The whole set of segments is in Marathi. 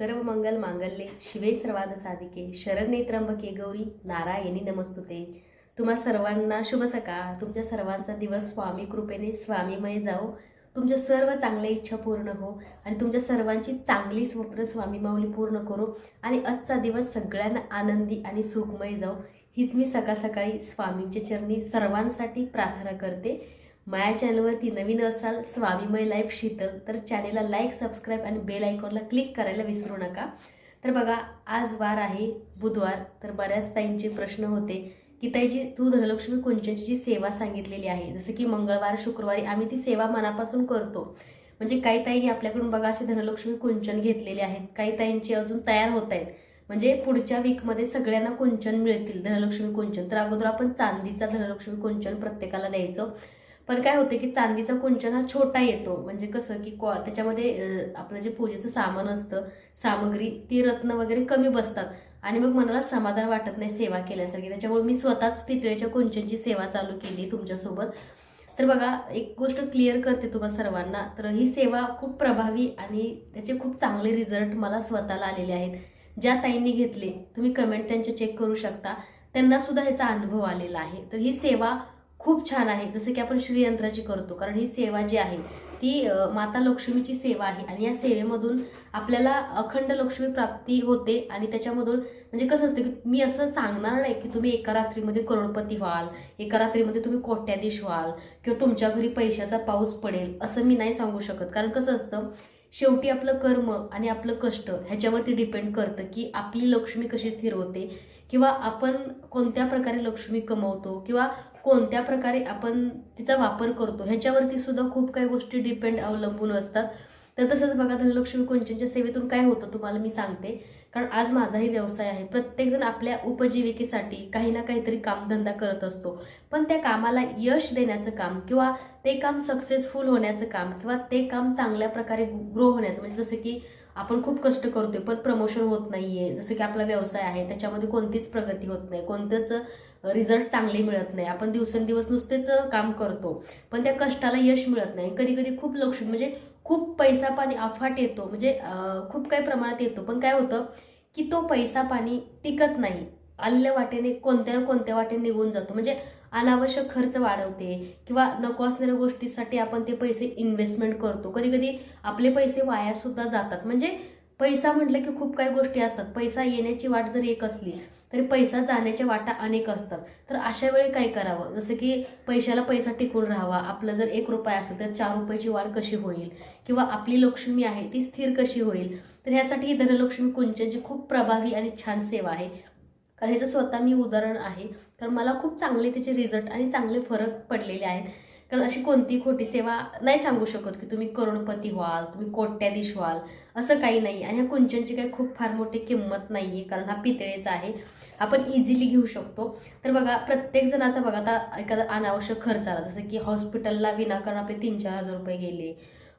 सर्व मंगल मांगल्ये शिवे सर्वाद साधिके. शरण्ये त्र्यंबके गौरी नारायणी नमस्तुते. तुम्हा सर्वांना शुभ सकाळ. तुमच्या सर्वांचा दिवस स्वामी कृपेने स्वामीमय जाओ तुमच्या सर्व चांगल्या इच्छा पूर्ण हो आणि तुमच्या सर्वांची चांगली स्वप्न स्वामी माऊली पूर्ण करो आणि आजचा दिवस सगळ्यांना आनंदी आणि सुखमय जाओ हीच मी सकाळ सकाळी स्वामींच्या चरणी सर्वांसाठी प्रार्थना करते. माझ्या चॅनलवरती नवीन असाल स्वामीमय लाईफ शीतल तर चॅनेलला लाईक सबस्क्राईब आणि बेल आयकॉनला क्लिक करायला विसरू नका. तर बघा आज वार आहे बुधवार. तर बऱ्याच ताईंचे प्रश्न होते की ताईची तू धनलक्ष्मी कुंचनची जी सेवा सांगितलेली आहे जसं की मंगळवार शुक्रवारी आम्ही ती सेवा मनापासून करतो. म्हणजे काही ताईंनी आपल्याकडून बघा असे धनलक्ष्मी कुंचन घेतलेले आहेत. काही ताईंचे अजून तयार होत आहेत. म्हणजे पुढच्या वीकमध्ये सगळ्यांना कुंचन मिळतील धनलक्ष्मी कुंचन. तर अगोदर आपण चांदीचा धनलक्ष्मी कुंचन प्रत्येकाला द्यायचं. पण काय होतं की चांदीचा कुंचन हा छोटा येतो. म्हणजे कसं की कॉ त्याच्यामध्ये आपलं जे पूजेचं सामान असतं सामग्री ती रत्न वगैरे कमी बसतात. आणि मग मनाला समाधान वाटत नाही सेवा केल्यासारखी. त्याच्यामुळे मी स्वतःच पितळेच्या कुंचनची सेवा चालू केली तुमच्यासोबत. तर बघा एक गोष्ट क्लिअर करते तुम्हा सर्वांना. तर ही सेवा खूप प्रभावी आणि त्याचे खूप चांगले रिझल्ट मला स्वतःला आलेले आहेत. ज्या ताईंनी घेतले तुम्ही कमेंट त्यांचे चेक करू शकता. त्यांनासुद्धा ह्याचा अनुभव आलेला आहे. तर ही सेवा खूप छान आहे. जसं की आपण श्रीयंत्राची करतो कारण ही सेवा जी आहे ती माता लक्ष्मीची सेवा आहे. आणि या सेवेमधून आपल्याला अखंड लक्ष्मी प्राप्ती होते आणि त्याच्यामधून म्हणजे कसं असतं की मी असं सांगणार नाही की तुम्ही एका रात्रीमध्ये करोडपती व्हाल एका रात्रीमध्ये तुम्ही कोट्याधीश व्हाल किंवा तुमच्या घरी पैशाचा पाऊस पडेल असं मी नाही सांगू शकत. कारण कसं असतं शेवटी आपलं कर्म आणि आपलं कष्ट ह्याच्यावरती डिपेंड करतं की आपली लक्ष्मी कशी स्थिर होते किंवा आपण कोणत्या प्रकारे लक्ष्मी कमवतो किंवा कोणत्या प्रकारे आपण तिचा वापर करतो ह्याच्यावरती सुद्धा खूप काही गोष्टी डिपेंड अवलंबून असतात. तर तसंच बघा धनलक्ष्मी कुंचनच्या सेवेतून काय होतं तुम्हाला मी सांगते. कारण आज माझाही व्यवसाय आहे. प्रत्येकजण आपल्या उपजीविकेसाठी काही ना काहीतरी कामधंदा करत असतो. पण त्या कामाला यश देण्याचं काम किंवा ते काम सक्सेसफुल होण्याचं काम किंवा ते काम चांगल्या प्रकारे ग्रो होण्याचं म्हणजे जसं की आपण खूप कष्ट करतोय पण प्रमोशन होत नाहीये. जसं की आपला व्यवसाय आहे त्याच्यामध्ये कोणतीच प्रगती होत नाही. कोणतंच रिझल्ट चांगले मिळत नाही. आपण दिवसेंदिवस नुसतेच काम करतो. पण त्या कष्टाला यश मिळत नाही. कधी कधी खूप लक्ष म्हणजे खूप पैसा पाणी अफाट येतो. म्हणजे खूप काही प्रमाणात येतो. पण काय होतं की तो पैसा पाणी टिकत नाही. आलेल्या वाटेने कोणत्या ना कोणत्या वाटेने निघून जातो. म्हणजे अनावश्यक खर्च वाढवते किंवा नको असलेल्या गोष्टीसाठी आपण ते पैसे इन्व्हेस्टमेंट करतो. कधी कधी आपले पैसे वायासुद्धा जातात. म्हणजे पैसा म्हटलं की खूप काही गोष्टी असतात. पैसा येण्याची वाट जर एक असली तरी पैसा जाण्याच्या वाटा अनेक असतात. तर अशा वेळी काय करावं? जसं की पैशाला पैसा टिकून राहावा. आपलं जर एक रुपया असेल तर चार रुपयाची वाढ कशी होईल? किंवा आपली लक्ष्मी आहे ती स्थिर कशी होईल? तर ह्यासाठी ही धनलक्ष्मी कुंचनची खूप प्रभावी आणि छान सेवा आहे. कारण ह्याचं स्वतः मी उदाहरण आहे. कारण मला खूप चांगले त्याचे रिझल्ट आणि चांगले फरक पडलेले आहेत. कारण अशी कोणती खोटी सेवा नाही सांगू शकत की तुम्ही करोडपती व्हाल तुम्ही कोट्याधीश व्हाल असं काही नाही. आणि ह्या कुंचनची काही खूप फार मोठी किंमत नाही आहे कारण हा पितळेचा आहे. आपण इझिली घेऊ शकतो. तर बघा प्रत्येक जणाचा बघा आता एखादा अनावश्यक खर्च आला. जसं की हॉस्पिटलला विनाकारण आपले तीन चार हजार रुपये गेले.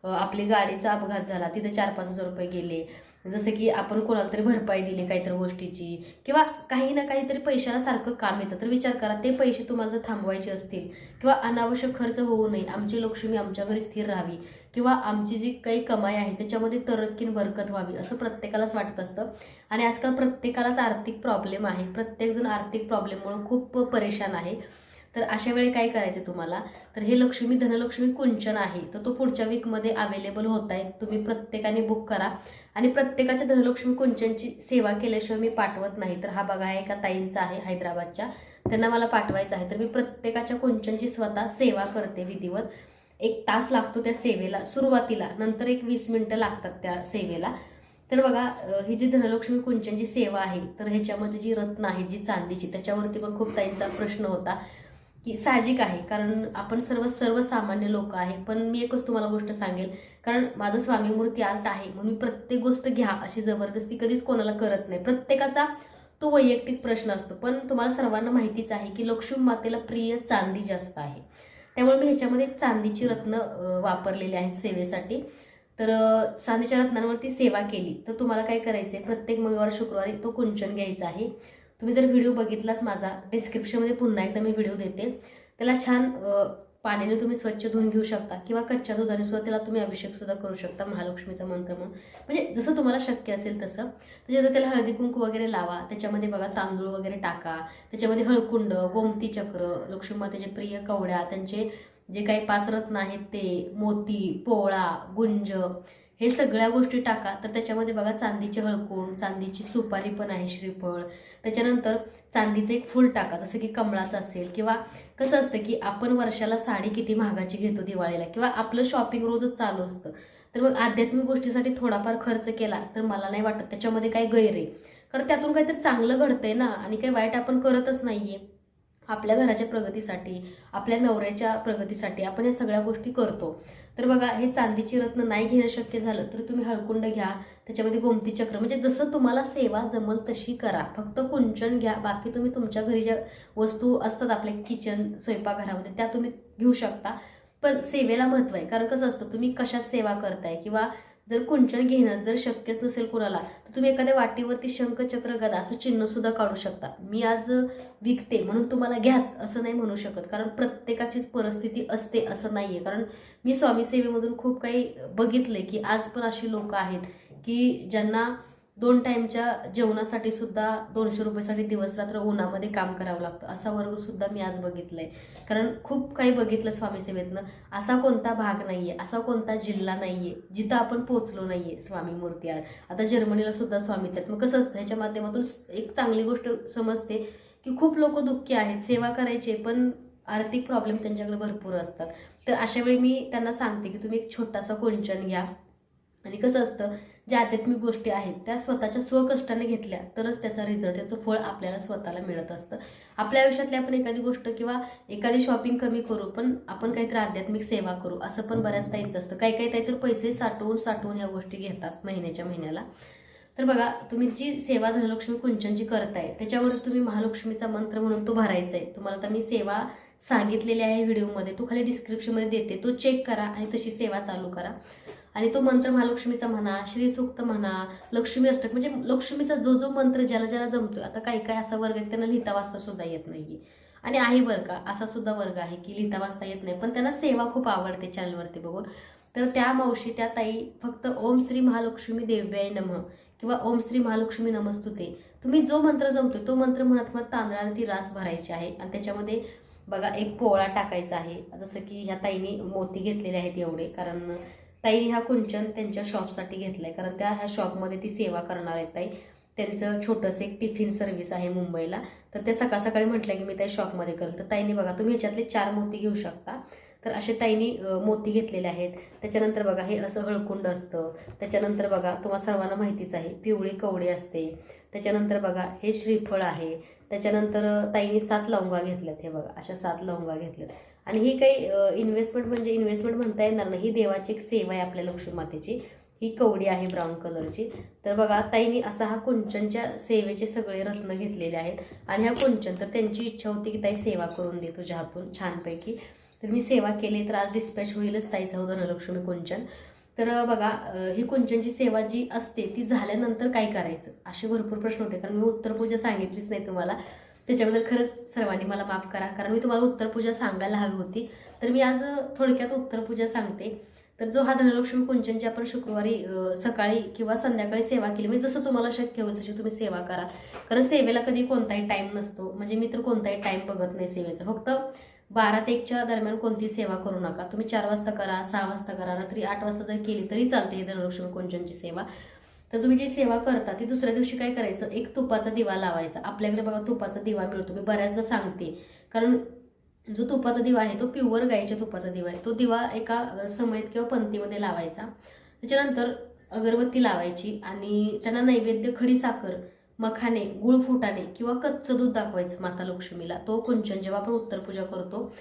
आपली गाडीचा अपघात झाला तिथे चार पाच हजार रुपये गेले. जसं की आपण कोणाला तरी भरपाई दिली काहीतरी गोष्टीची किंवा काही ना काहीतरी पैशाला सारखं काम येतं तर विचार करा ते पैसे तुम्हाला जर थांबवायचे असतील किंवा अनावश्यक खर्च होऊ नये आमची लक्ष्मी आमच्या घरी स्थिर राहावी किंवा आमची जी काही कमाई आहे त्याच्यामध्ये तरक्कीन बरकत व्हावी असं प्रत्येकालाच वाटत असतं. आणि आजकाल प्रत्येकालाच आर्थिक प्रॉब्लेम आहे प्रत्येकजण आर्थिक प्रॉब्लेममुळं खूप परेशान आहे. तर अशा वेळी काय करायचं तुम्हाला? तर हे लक्ष्मी धनलक्ष्मी कुंचन आहे तर तो पुढच्या वीकमध्ये अवेलेबल होत आहे. तुम्ही प्रत्येकाने बुक करा. आणि प्रत्येकाच्या धनलक्ष्मी कुंचनची सेवा केल्याशिवाय मी पाठवत नाही. तर हा बघा एका ताईंचा आहे हैदराबादच्या. त्यांना मला पाठवायचं आहे. तर मी प्रत्येकाच्या कुंचनची स्वतः सेवा करते विधिवत. एक तास लागतो त्या सेवेला सुरुवातीला. नंतर एक वीस मिनटं लागतात त्या सेवेला. तर बघा ही जी धनलक्ष्मी कुंचनची सेवा आहे तर ह्याच्यामध्ये जी रत्न आहे जी चांदीची त्याच्यावरती पण खूप ताईंचा प्रश्न होता. की साहजिक आहे कारण आपण सर्व सर्वसामान्य लोक आहे. पण मी एकच तुम्हाला गोष्ट सांगेल कारण माझं स्वामी मूर्ती आलत आहे म्हणून मी प्रत्येक गोष्ट घ्या अशी जबरदस्ती कधीच कोणाला करत नाही. प्रत्येकाचा तो वैयक्तिक प्रश्न असतो पण तुम्हाला सर्वांना माहितीच आहे की लक्ष्मी मातेला प्रिय चांदी जास्त आहे. त्यामुळे मी ह्याच्यामध्ये चांदीची रत्न वापरलेली आहेत सेवेसाठी. तर चांदीच्या रत्नांवरती सेवा केली. तर तुम्हाला काय करायचं आहे प्रत्येक मंगळवार शुक्रवारी तो कुंचन घ्यायचा आहे. तुम्ही जर व्हिडिओ बघितलाच माझा डिस्क्रिप्शनमध्ये पुन्हा एकदा मी व्हिडिओ देते. त्याला छान पाण्याने तुम्ही स्वच्छ धुवून घेऊ शकता किंवा कच्च्या दुधाने सुद्धा त्याला तुम्ही अभिषेक सुद्धा करू शकता महालक्ष्मीचा मंत्र म्हणून. म्हणजे जसं तुम्हाला शक्य असेल तसं. त्याच्यात त्याला हळदी कुंकू वगैरे लावा. त्याच्यामध्ये बघा तांदूळ वगैरे टाका. त्याच्यामध्ये हळकुंड गोमती चक्र लक्ष्मीमातेचे प्रिय कवड्या त्यांचे जे काही पाच रत्न आहेत ते मोती पोळा गुंज हे सगळ्या गोष्टी टाका तर त्याच्यामध्ये बघा चांदीचे हळकुंड चांदीची सुपारी पण आहे श्रीफळ. त्याच्यानंतर चांदीचं एक फुल टाका जसं की कमळाचं असेल किंवा कसं असतं की आपण वर्षाला साडी किती महागाची घेतो दिवाळीला किंवा आपलं शॉपिंग रोजच चालू असतं. तर मग आध्यात्मिक गोष्टीसाठी थोडाफार खर्च केला तर मला नाही वाटत त्याच्यामध्ये काही गैर आहे. कारण त्यातून काहीतरी चांगलं घडतंय ना आणि काही वाईट आपण करतच नाहीये. आपल्या घराच्या प्रगतीसाठी आपल्या नवऱ्याच्या प्रगतीसाठी आपण या सगळ्या गोष्टी करतो. तर बघा हे चांदीची रत्न नाही घेणं शक्य झालं तर तुम्ही हळकुंड घ्या त्याच्यामध्ये गोमती चक्र म्हणजे जसं तुम्हाला सेवा जमल तशी करा. फक्त कुंचन घ्या बाकी तुम्ही तुमच्या घरी ज्या वस्तू असतात आपल्या किचन स्वयंपाकघरामध्ये त्या तुम्ही घेऊ शकता. पण सेवेला महत्त्व आहे कारण कसं असतं तुम्ही कशात सेवा करताय किंवा जर कुंचन घेणं जर शक्यच नसेल कुणाला तर तुम्ही एखाद्या वाटीवरती शंख चक्र गदा असं चिन्ह सुद्धा काढू शकता. मी आज विकते म्हणून तुम्हाला घ्याच असं नाही म्हणू शकत कारण प्रत्येकाचीच परिस्थिती असते असं नाही आहे कारण मी स्वामी सेवेमधून खूप काही बघितले की आज पण अशी लोक आहेत की ज्यांना दोन टाईमच्या जेवणासाठी सुद्धा दोनशे रुपयासाठी दिवस रात्र उन्हामध्ये काम करावं लागतं. असा वर्ग सुद्धा मी आज बघितलाय. कारण खूप काही बघितलं स्वामी सेवेतनं. असा कोणता भाग नाहीये असा कोणता जिल्हा नाहीये जिथं आपण पोहोचलो नाहीये स्वामी मूर्ती आड आता जर्मनीला सुद्धा स्वामीच आहेत. मग कसं असतं ह्याच्या माध्यमातून एक चांगली गोष्ट समजते की खूप लोक दुःखी आहेत सेवा करायचे पण आर्थिक प्रॉब्लेम त्यांच्याकडे भरपूर असतात. तर अशा वेळी मी त्यांना सांगते की तुम्ही एक छोटासा कोंचन घ्या. आणि कसं असतं ज्या आध्यात्मिक गोष्टी आहेत त्या स्वतःच्या स्वकष्टाने घेतल्या तरच त्याचा रिझल्ट त्याचं फळ आपल्याला स्वतःला मिळत असतं. आपल्या आयुष्यातली आपण एखादी गोष्ट किंवा एखादी शॉपिंग कमी करू पण आपण काहीतरी आध्यात्मिक सेवा करू असं पण बऱ्याच ताईंचं असतं. काही काही काहीतरी तर पैसे साठवून साठवून ह्या गोष्टी घेतात महिन्याच्या महिन्याला. तर बघा तुम्ही जी सेवा धनलक्ष्मी कुंचनची करताय त्याच्यावर तुम्ही महालक्ष्मीचा मंत्र म्हणून तो भरायचा आहे तुम्हाला तर मी सेवा सांगितलेली आहे व्हिडिओमध्ये तो खाली डिस्क्रिप्शनमध्ये देते. तो चेक करा आणि तशी सेवा चालू करा. आणि तो मंत्र महालक्ष्मीचा म्हणा श्रीसूक्त म्हणा लक्ष्मी अष्टक म्हणजे लक्ष्मीचा जो जो मंत्र ज्याला ज्याला जमतोय आता काही काही असा वर्ग आहे त्यांना लिहिता वाचता सुद्धा येत नाहीये. आणि आहे बरं का असा सुद्धा वर्ग आहे की लिहिता वाचता येत नाही पण त्यांना सेवा खूप आवडते चॅनलवरती बघून. तर त्या मावशी त्या ताई फक्त ओम श्री महालक्ष्मी देव्याय नम किंवा ओम श्री महालक्ष्मी नमस्तुते. तुम्ही जो मंत्र जमतोय तो मंत्र म्हणत म्हणत तांदळाने ती रास भरायची आहे. आणि त्याच्यामध्ये बघा एक पोळा टाकायचा आहे. जसं की ह्या ताईने मोती घेतलेले आहेत एवढे कारण ताईने हा कुंचन त्यांच्या शॉपसाठी घेतलाय. कारण त्या ह्या शॉपमध्ये ती सेवा करणार आहेत ताई. त्यांचं छोटंसं एक टिफिन सर्व्हिस आहे मुंबईला. तर ते सकाळ सकाळी म्हटलं की मी त्या शॉपमध्ये करेल. तर ताईने बघा तुम्ही ह्याच्यातले चार मोती घेऊ शकता. तर असे ताईनी मोती घेतलेले आहेत. त्याच्यानंतर बघा हे असं हळकुंड असतं. त्याच्यानंतर बघा तुम्हाला सर्वांना माहितीच आहे पिवळी कवडी असते. त्याच्यानंतर बघा हे श्रीफळ आहे. त्याच्यानंतर अं, ताईने सात लवंगा घेतल्यात हे बघा अशा सात लवंगा घेतल्यात. आणि ही काही इन्व्हेस्टमेंट म्हणजे इन्व्हेस्टमेंट म्हणता येणार नाही. ही देवाची एक सेवा आहे आपल्या लक्ष्मी मातेची. ही कवडी आहे ब्राऊन कलरची तर बघा ताईंनी असा हा कुंचनच्या सेवेचे सगळे रत्न घेतलेले आहेत. आणि हा कुंचन तर त्यांची इच्छा होती की ताई सेवा करून दे तुझ्या हातून छानपैकी. तर मी सेवा केली तर आज डिस्पॅच होईलच ताईचं होतं धनलक्ष्मी कुंचन. तर बघा ही कुंचनची सेवा जी असते ती झाल्यानंतर काय करायचं? असे भरपूर प्रश्न होते कारण मी उत्तरपूजा सांगितलीच नाही तुम्हाला. त्याच्याबद्दल खरंच सर्वांनी मला माफ करा कारण मी तुम्हाला उत्तरपूजा सांगायला हवी होती. तर मी आज थोडक्यात उत्तरपूजा सांगते. तर जो हा धनलक्ष्मी कुंचनची आपण शुक्रवारी सकाळी किंवा संध्याकाळी सेवा केली म्हणजे जसं तुम्हाला शक्य होईल तशी तुम्ही सेवा करा. कारण सेवेला कधी कोणताही टाईम नसतो. म्हणजे मी तर कोणताही टाईम बघत नाही सेवेचा. फक्त बारा ते एकच्या दरम्यान कोणती सेवा करू नका. तुम्ही चार वाजता करा सहा वाजता करा रात्री आठ वाजता जर केली तरी चालते ही धनलक्ष्मी कुंचनची सेवा. तर तुम्ही जी सेवा करता ती दुसऱ्या दिवशी काय करायचं? एक तुपाचा दिवा लावायचा. आपल्याकडे बघा तुपाचा दिवा मिळतो. मी बऱ्याचदा सांगते. कारण जो तुपाचा दिवा आहे तो प्युअर गाईच्या तुपाचा दिवा आहे. तो दिवा एका अ, समयेत किंवा पंक्तीमध्ये लावायचा. त्याच्यानंतर अगरबत्ती लावायची आणि त्यांना नैवेद्य खडी साखर मखाने गुळ फुटाणे किंवा कच्चं दूध दाखवायचं माता लक्ष्मीला. तो कुंचन जेव्हा आपण उत्तरपूजा करतो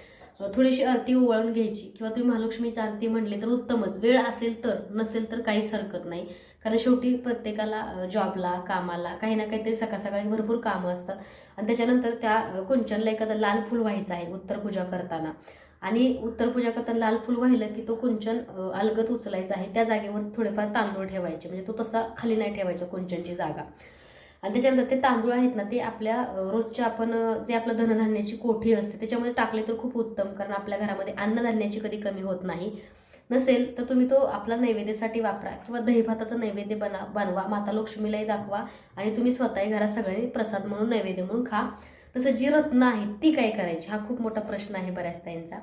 थोडीशी आरती ओवाळून घ्यायची. किंवा तुम्ही महालक्ष्मीची आरती म्हणले तर उत्तमच. वेळ असेल तर नसेल तर काहीच हरकत नाही. कारण शेवटी प्रत्येकाला जॉबला कामाला काही ना काहीतरी सकाळ सकाळी भरपूर कामं असतात. आणि त्याच्यानंतर त्या कुंचनला एखादं लाल फुल व्हायचं आहे उत्तर पूजा करताना. आणि उत्तर पूजा करताना लाल फुल वाहिलं की तो कुंचन अलगत उचलायचा आहे. त्या जागेवर थोडेफार तांदूळ ठेवायचे. म्हणजे तो तसा खाली नाही ठेवायचा कुंचनची जागा. आणि त्याच्यानंतर ते तांदूळ आहेत ना ते आपल्या रोजच्या आपण जे आपलं धनधान्याची कोठी असते त्याच्यामध्ये टाकले तर खूप उत्तम. कारण आपल्या घरामध्ये अन्नधान्याची कधी कमी होत नाही. नसेल तर तुम्ही तो आपला नैवेद्यासाठी वापरा किंवा दहीभाताचा नैवेद्य बना बनवा माता लक्ष्मीलाही दाखवा आणि तुम्ही स्वतःही घरात सगळ्यांनी प्रसाद म्हणून नैवेद्य म्हणून खा. तसं जी रत्न आहेत ती काय करायची? हा खूप मोठा प्रश्न आहे बऱ्याच त्यांचा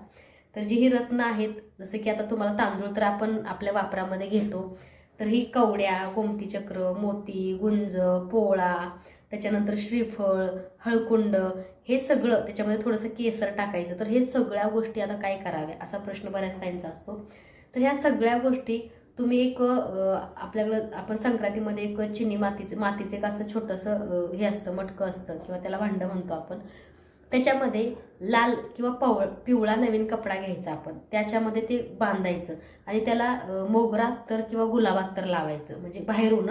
तर जी ही रत्न आहेत जसं की आता तुम्हाला तांदूळ तर आपण आपल्या वापरामध्ये घेतो. तर ही कवड्या गोमतीचक्र मोती गुंज पोळा त्याच्यानंतर श्रीफळ हळकुंड हे सगळं त्याच्यामध्ये थोडंसं केसर टाकायचं. तर हे सगळ्या गोष्टी आता काय कराव्या? असा प्रश्न बऱ्याच त्यांचा असतो. तर ह्या सगळ्या गोष्टी तुम्ही एक आपल्याकडं आपण संक्रांतीमध्ये एक चिनी मातीचं मातीचं एक असं छोटंसं हे असतं मटकं असतं किंवा त्याला भांडं म्हणतो आपण. त्याच्यामध्ये लाल किंवा पवळ पिवळा नवीन कपडा घ्यायचा आपण. त्याच्यामध्ये ते बांधायचं आणि त्याला मोगरा तर किंवा गुलाबात तर लावायचं. म्हणजे बाहेरून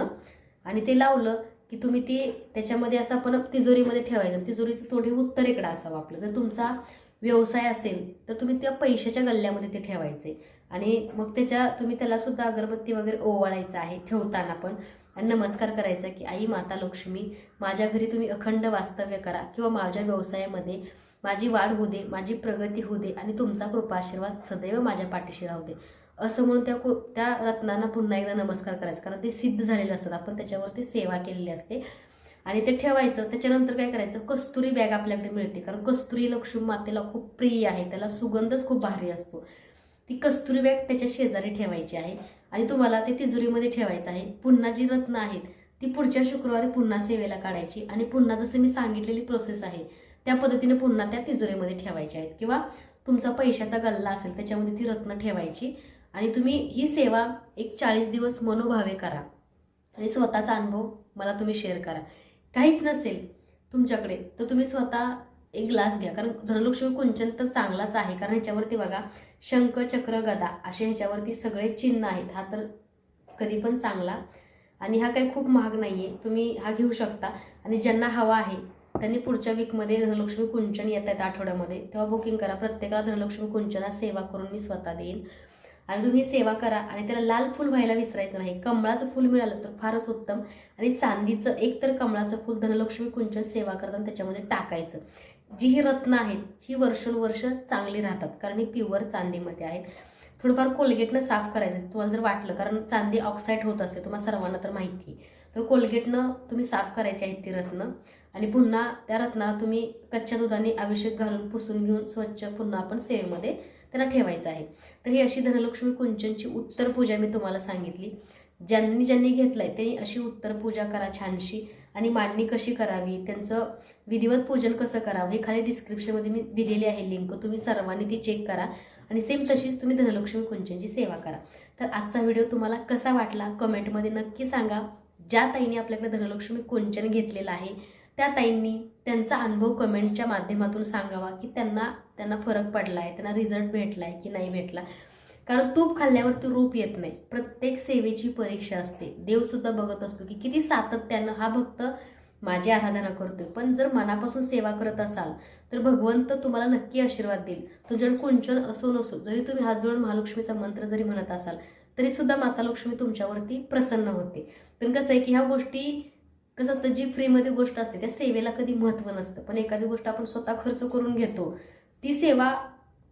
आणि ते लावलं की तुम्ही ते त्याच्यामध्ये असं आपण तिजोरीमध्ये ठेवायचं. तिजोरीचं थोडी उत्तरेकडं असावं आपलं. जर तुमचा व्यवसाय असेल तर तुम्ही त्या पैशाच्या गल्ल्यामध्ये ते ठेवायचे. आणि मग त्याच्या तुम्ही त्यालासुद्धा अगरबत्ती वगैरे ओवाळायचं आहे ठेवताना पण. आणि नमस्कार करायचा की आई माता लक्ष्मी माझ्या घरी तुम्ही अखंड वास्तव्य करा किंवा माझ्या व्यवसायामध्ये माझी वाढ होऊ दे माझी प्रगती होऊ दे आणि तुमचा कृपाशीर्वाद सदैव माझ्या पाठीशी राहू दे. असं म्हणून त्या को त्या रत्नांना पुन्हा एकदा नमस्कार करायचा. कारण ते सिद्ध झालेलं असतात. आपण त्याच्यावरती सेवा केलेली असते. आणि ते ठेवायचं. त्याच्यानंतर काय करायचं? कस्तुरी बॅग आपल्याकडे मिळते. कारण कस्तुरी लक्ष्मी मातेला खूप प्रिय आहे. त्याला सुगंधच खूप भारी असतो. ती कस्तुरी बॅग त्याच्या शेजारी ठेवायची आहे आणि तुम्हाला ते तिजोरीमध्ये ठेवायचं आहे. पुन्हा जी रत्न आहेत ती पुढच्या शुक्रवारी पुन्हा सेवेला काढायची आणि पुन्हा जसं मी सांगितलेली प्रोसेस आहे त्या पद्धतीने पुन्हा त्या तिजोरीमध्ये ठेवायच्या आहेत. किंवा तुमचा पैशाचा गल्ला असेल त्याच्यामध्ये ती रत्न ठेवायची आणि तुम्ही ही सेवा एक चाळीस दिवस मनोभावे करा आणि स्वतःचा अनुभव मला तुम्ही शेअर करा. काहीच नसेल तुमच्याकडे तर तुम्ही स्वतः एक ग्लास घ्या. कारण धनलक्ष्मी कुंचन तर चांगलाच आहे. कारण ह्याच्यावरती बघा शंख चक्र गदा असे ह्याच्यावरती सगळे चिन्ह आहेत. हा तर कधी पण चांगला. आणि हा काही खूप महाग नाही आहे तुम्ही हा घेऊ शकता. आणि ज्यांना हवा आहे त्यांनी पुढच्या वीकमध्ये धनलक्ष्मी कुंचन येत आहेत आठवड्यामध्ये. तेव्हा बुकिंग करा. प्रत्येकाला धनलक्ष्मी कुंचना सेवा करून मी स्वतः देईन. आणि तुम्ही सेवा करा. आणि त्याला लाल फूल व्हायला विसरायचं नाही. कमळाचं फूल मिळालं तर फारच उत्तम. आणि चांदीचं एक तर कमळाचं फूल धनलक्ष्मी कुंचन सेवा करताना त्याच्यामध्ये टाकायचं. जी ही रत्न आहेत ही वर्षानुवर्ष चांगली राहतात. कारण ही प्युअर चांदीमध्ये आहेत. थोडंफार कोलगेटनं साफ करायचं. तुम्हाला जर वाटलं कारण चांदी ऑक्साईड होत असते तुम्हाला सर्वांना तर माहिती तर कोलगेटनं तुम्ही साफ करायची आहेत ती रत्न. आणि पुन्हा त्या रत्नाला तुम्ही कच्च्या दुधाने अभिषेक घालून पुसून घेऊन स्वच्छ पुन्हा आपण सेवेमध्ये त्यांना ठेवायचं आहे. तर ही अशी धनलक्ष्मी कुंचनची उत्तर पूजा मी तुम्हाला सांगितली. ज्यांनी ज्यांनी घेतलं आहे त्यांनी अशी उत्तर पूजा करा छानशी. आणि मांडणी कशी करावी? त्यांचं विधिवत पूजन कसं करावं? हे खाली डिस्क्रिप्शनमध्ये मी दिलेली आहे लिंक तुम्ही सर्वांनी ती चेक करा. आणि सेम तशीच तुम्ही धनलक्ष्मी कुंचनची सेवा करा. तर आजचा व्हिडिओ तुम्हाला कसा वाटला? कमेंटमध्ये नक्की सांगा. ज्या ताईंनी आपल्याकडे धनलक्ष्मी कुंचन घेतलेलं आहे त्या ताईंनी त्यांचा अनुभव कमेंटच्या माध्यमातून सांगावा की त्यांना त्यांना फरक पडला आहे त्यांना रिझल्ट भेटला आहे की नाही भेटला. कारण तूप खाल्ल्यावरती रूप येत नाही. प्रत्येक सेवेची परीक्षा असते. देवसुद्धा बघत असतो की किती सातत्यानं हा भक्त माझी आराधना करतोय. पण जर मनापासून सेवा करत असाल तर भगवंत तुम्हाला नक्की आशीर्वाद देईल. तुमच्याकडे कुंचन असो नसो जरी तुम्ही हात जोडून महालक्ष्मीचा मंत्र जरी म्हणत असाल तरी सुद्धा माता लक्ष्मी तुमच्यावरती प्रसन्न होते. पण कसं आहे की ह्या गोष्टी कसं असतं जी फ्रीमध्ये गोष्ट असते त्या सेवेला कधी महत्त्व नसतं. पण एखादी गोष्ट आपण स्वतः खर्च करून घेतो ती सेवा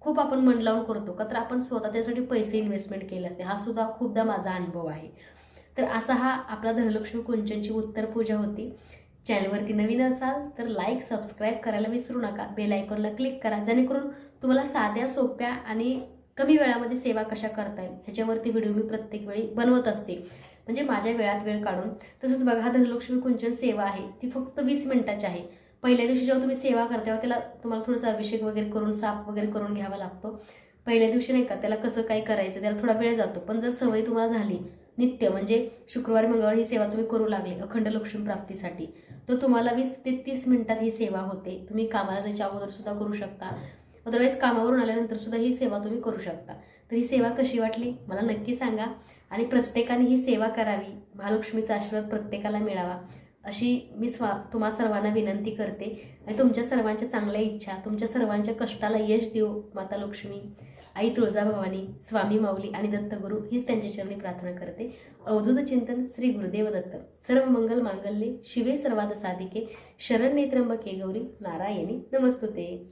खूप आपण मन लावून करतो का? तर आपण स्वतः त्यासाठी पैसे इन्व्हेस्टमेंट केले असते. हा सुद्धा खूपदा माझा अनुभव आहे. तर असा हा आपला धनलक्ष्मी कुंचनची उत्तर पूजा होती. चॅनलवरती नवीन असाल तर लाईक सबस्क्राईब करायला विसरू नका. बेल आयकॉनला क्लिक करा. जेणेकरून तुम्हाला साध्या सोप्या आणि कमी वेळामध्ये सेवा कशा करता येईल ह्याच्यावरती व्हिडिओ मी प्रत्येक वेळी बनवत असते. म्हणजे माझ्या वेळात वेळ काढून. तसंच बघा धनलक्ष्मी कुंचन सेवा आहे. ती फक्त वीस मिनिटाची आहे. पहिल्या दिवशी जेव्हा तुम्ही सेवा करता तेव्हा त्याला तुम्हाला थोडंसं अभिषेक वगैरे करून साफ वगैरे करून घ्यावा लागतो. पहिल्या दिवशी नाही का त्याला कसं काय करायचं त्याला थोडा वेळ जातो. पण जर सवय तुम्हाला झाली नित्य म्हणजे शुक्रवारी मंगळवारी ही सेवा तुम्ही करू लागले अखंड लक्ष्मी प्राप्तीसाठी तर तुम्हाला वीस ते तीस मिनिटात ही सेवा होते. तुम्ही कामाला जायच्या अगोदर सुद्धा करू शकता. अदरवाईज कामावरून आल्यानंतर सुद्धा ही सेवा तुम्ही करू शकता. तर ही सेवा कशी वाटली? मला नक्की सांगा. आणि प्रत्येकाने ही सेवा करावी. महालक्ष्मीचा आशीर्वाद प्रत्येकाला मिळावा. अशी मी स्वा तुम्हा सर्वांना विनंती करते. आणि तुमच्या सर्वांच्या चांगल्या इच्छा तुमच्या सर्वांच्या कष्टाला यश देऊ माता लक्ष्मी आई तुळजाभवानी स्वामी माऊली आणि दत्तगुरू हीच त्यांच्या चरणी प्रार्थना करते. अवधूत चिंतन श्री गुरुदेव दत्त. सर्व मंगल मांगल्ये शिवे सर्वाद साधिके शरण नेत्रंबके गौरी नारायणी नमस्तुते.